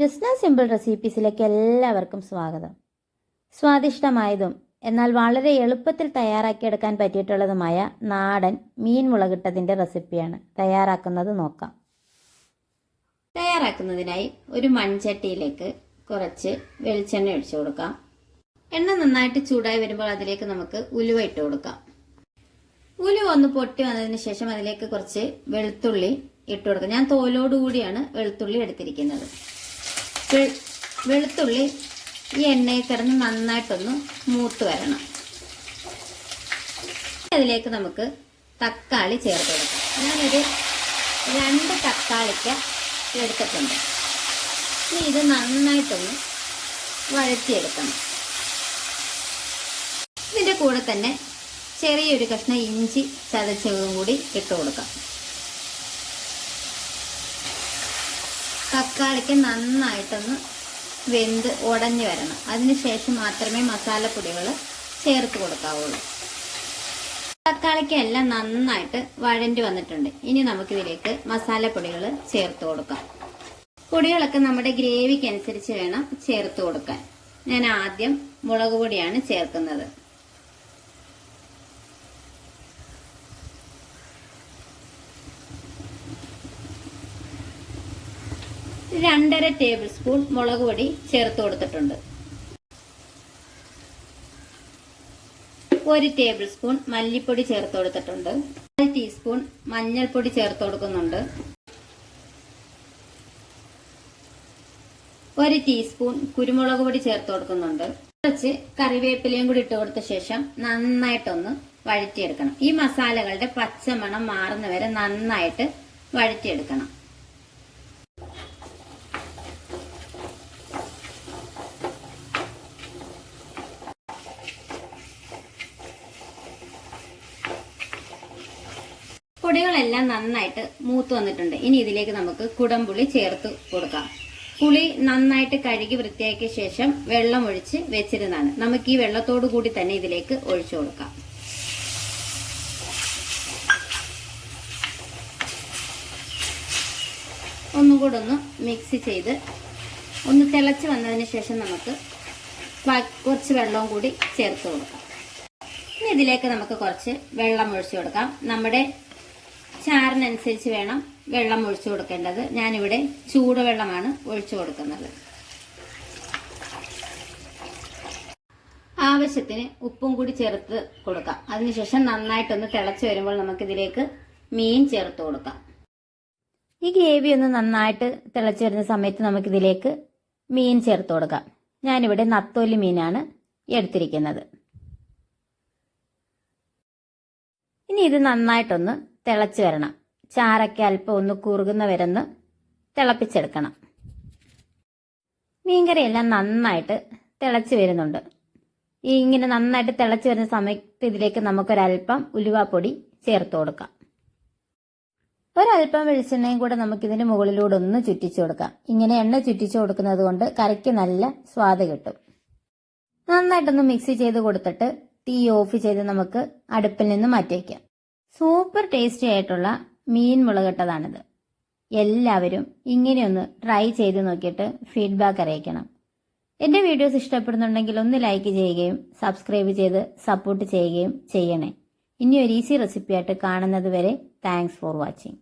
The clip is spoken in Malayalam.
ജസ്ന സിമ്പിൾ റെസിപ്പീസിലേക്ക് എല്ലാവർക്കും സ്വാഗതം. സ്വാദിഷ്ടമായതും എന്നാൽ വളരെ എളുപ്പത്തിൽ തയ്യാറാക്കിയെടുക്കാൻ പറ്റിയിട്ടുള്ളതുമായ നാടൻ മീൻ മുളകിട്ടതിന്റെ റെസിപ്പിയാണ്. തയ്യാറാക്കുന്നത് നോക്കാം. തയ്യാറാക്കുന്നതിനായി ഒരു മൺചട്ടിയിലേക്ക് കുറച്ച് വെളിച്ചെണ്ണ ഒഴിച്ചു കൊടുക്കാം. എണ്ണ നന്നായിട്ട് ചൂടായി വരുമ്പോൾ അതിലേക്ക് നമുക്ക് ഉലുവ ഇട്ട് കൊടുക്കാം. ഉലുവ ഒന്ന് പൊട്ടി വന്നതിന് ശേഷം അതിലേക്ക് കുറച്ച് വെളുത്തുള്ളി ഇട്ട് കൊടുക്കാം. ഞാൻ തോലോടുകൂടിയാണ് വെളുത്തുള്ളി എടുത്തിരിക്കുന്നത്. വെളുത്തുള്ളി ഈ എണ്ണയിൽ കിടന്ന് നന്നായിട്ടൊന്ന് മൂത്ത് വരണം. അതിലേക്ക് നമുക്ക് തക്കാളി ചേർത്ത് കൊടുക്കാം. ഞാനൊരു രണ്ട് തക്കാളിക്ക എടുത്തിട്ടുണ്ട്. ഇനി ഇത് നന്നായിട്ടൊന്ന് വഴറ്റിയെടുക്കണം. ഇതിന്റെ കൂടെ തന്നെ ചെറിയൊരു കഷ്ണം ഇഞ്ചി ചതച്ചതും കൂടി ഇട്ട് കൊടുക്കാം. തക്കാളിക്ക് നന്നായിട്ടൊന്ന് വെന്ത് ഉടഞ്ഞു വരണം. അതിനുശേഷം മാത്രമേ മസാലപ്പൊടികൾ ചേർത്ത് കൊടുക്കാവുള്ളൂ. തക്കാളിക്ക് എല്ലാം നന്നായിട്ട് വഴണ്ടി വന്നിട്ടുണ്ട്. ഇനി നമുക്കിതിലേക്ക് മസാലപ്പൊടികൾ ചേർത്ത് കൊടുക്കാം. പൊടികളൊക്കെ നമ്മുടെ ഗ്രേവിക്ക് അനുസരിച്ച് വേണം ചേർത്ത് കൊടുക്കാൻ. ഞാൻ ആദ്യം മുളക് പൊടിയാണ് ചേർക്കുന്നത്. രണ്ടര ടേബിൾ സ്പൂൺ മുളക് പൊടി ചേർത്ത് കൊടുത്തിട്ടുണ്ട്. ഒരു ടേബിൾ സ്പൂൺ മല്ലിപ്പൊടി ചേർത്ത് കൊടുത്തിട്ടുണ്ട്. ഒരു ടീസ്പൂൺ മഞ്ഞൾപ്പൊടി ചേർത്ത് കൊടുക്കുന്നുണ്ട്. ഒരു ടീസ്പൂൺ കുരുമുളക് പൊടി ചേർത്ത് കൊടുക്കുന്നുണ്ട്. കുറച്ച് കറിവേപ്പിലയും കൂടി ഇട്ട് കൊടുത്ത ശേഷം നന്നായിട്ടൊന്ന് വഴറ്റിയെടുക്കണം. ഈ മസാലകളുടെ പച്ചമണം മാറുന്നവരെ നന്നായിട്ട് വഴറ്റിയെടുക്കണം. പൊടികളെല്ലാം നന്നായിട്ട് മൂത്ത് വന്നിട്ടുണ്ട്. ഇനി ഇതിലേക്ക് നമുക്ക് കുടംപുളി ചേർത്ത് കൊടുക്കാം. പുളി നന്നായിട്ട് കഴുകി വൃത്തിയാക്കിയ ശേഷം വെള്ളം ഒഴിച്ച് വെച്ചിരുന്നതാണ്. നമുക്ക് ഈ വെള്ളത്തോടു കൂടി തന്നെ ഇതിലേക്ക് ഒഴിച്ചു കൊടുക്കാം. ഒന്നും കൂടെ ഒന്ന് മിക്സ് ചെയ്ത് ഒന്ന് തിളച്ച് വന്നതിന് ശേഷം നമുക്ക് കുറച്ച് വെള്ളവും കൂടി ചേർത്ത് കൊടുക്കാം. ഇതിലേക്ക് നമുക്ക് കുറച്ച് വെള്ളം ഒഴിച്ചു കൊടുക്കാം. നമ്മുടെ ചാറിനനുസരിച്ച് വേണം വെള്ളം ഒഴിച്ചു കൊടുക്കേണ്ടത്. ഞാനിവിടെ ചൂടുവെള്ളമാണ് ഒഴിച്ചു കൊടുക്കുന്നത്. ആവശ്യത്തിന് ഉപ്പും കൂടി ചേർത്ത് കൊടുക്കാം. അതിനുശേഷം നന്നായിട്ടൊന്ന് തിളച്ച് വരുമ്പോൾ നമുക്കിതിലേക്ക് മീൻ ചേർത്ത് കൊടുക്കാം. ഈ ഗ്രേവി ഒന്ന് നന്നായിട്ട് തിളച്ച് വരുന്ന സമയത്ത് നമുക്കിതിലേക്ക് മീൻ ചേർത്ത് കൊടുക്കാം. ഞാനിവിടെ നത്തോലി മീനാണ് എടുത്തിരിക്കുന്നത്. ഇനി ഇത് നന്നായിട്ടൊന്ന് തിളച്ച് വരണം. ചാറൊക്കെ അല്പം ഒന്ന് കുറുകുന്ന വരെന്ന് തിളപ്പിച്ചെടുക്കണം. മീൻകറിയെല്ലാം നന്നായിട്ട് തിളച്ച് വരുന്നുണ്ട്. ഈ ഇങ്ങനെ നന്നായിട്ട് തിളച്ച് വരുന്ന സമയത്ത് ഇതിലേക്ക് നമുക്കൊരല്പം ഉലുവാപ്പൊടി ചേർത്ത് കൊടുക്കാം. ഒരല്പം വെളിച്ചെണ്ണയും കൂടെ നമുക്കിതിന് മുകളിലൂടെ ഒന്ന് ചുറ്റിച്ചു കൊടുക്കാം. ഇങ്ങനെ എണ്ണ ചുറ്റിച്ചു കൊടുക്കുന്നത് കൊണ്ട് കറിക്ക് നല്ല സ്വാദ് കിട്ടും. നന്നായിട്ടൊന്ന് മിക്സ് ചെയ്ത് കൊടുത്തിട്ട് തീ ഓഫ് ചെയ്ത് നമുക്ക് അടുപ്പിൽ നിന്ന് മാറ്റി വയ്ക്കാം സൂപ്പർ ടേസ്റ്റി ആയിട്ടുള്ള മീൻ മുളകിട്ടതാണിത്. എല്ലാവരും ഇങ്ങനെയൊന്ന് ട്രൈ ചെയ്ത് നോക്കിയിട്ട് ഫീഡ്ബാക്ക് അറിയിക്കണം. എന്റെ വീഡിയോസ് ഇഷ്ടപ്പെടുന്നുണ്ടെങ്കിൽ ഒന്ന് ലൈക്ക് ചെയ്യുകയും സബ്സ്ക്രൈബ് ചെയ്ത് സപ്പോർട്ട് ചെയ്യുകയും ചെയ്യണേ. ഇനി ഒരു ഈസി റെസിപ്പിയായിട്ട് കാണുന്നത് വരെ താങ്ക്സ് ഫോർ വാച്ചിങ്.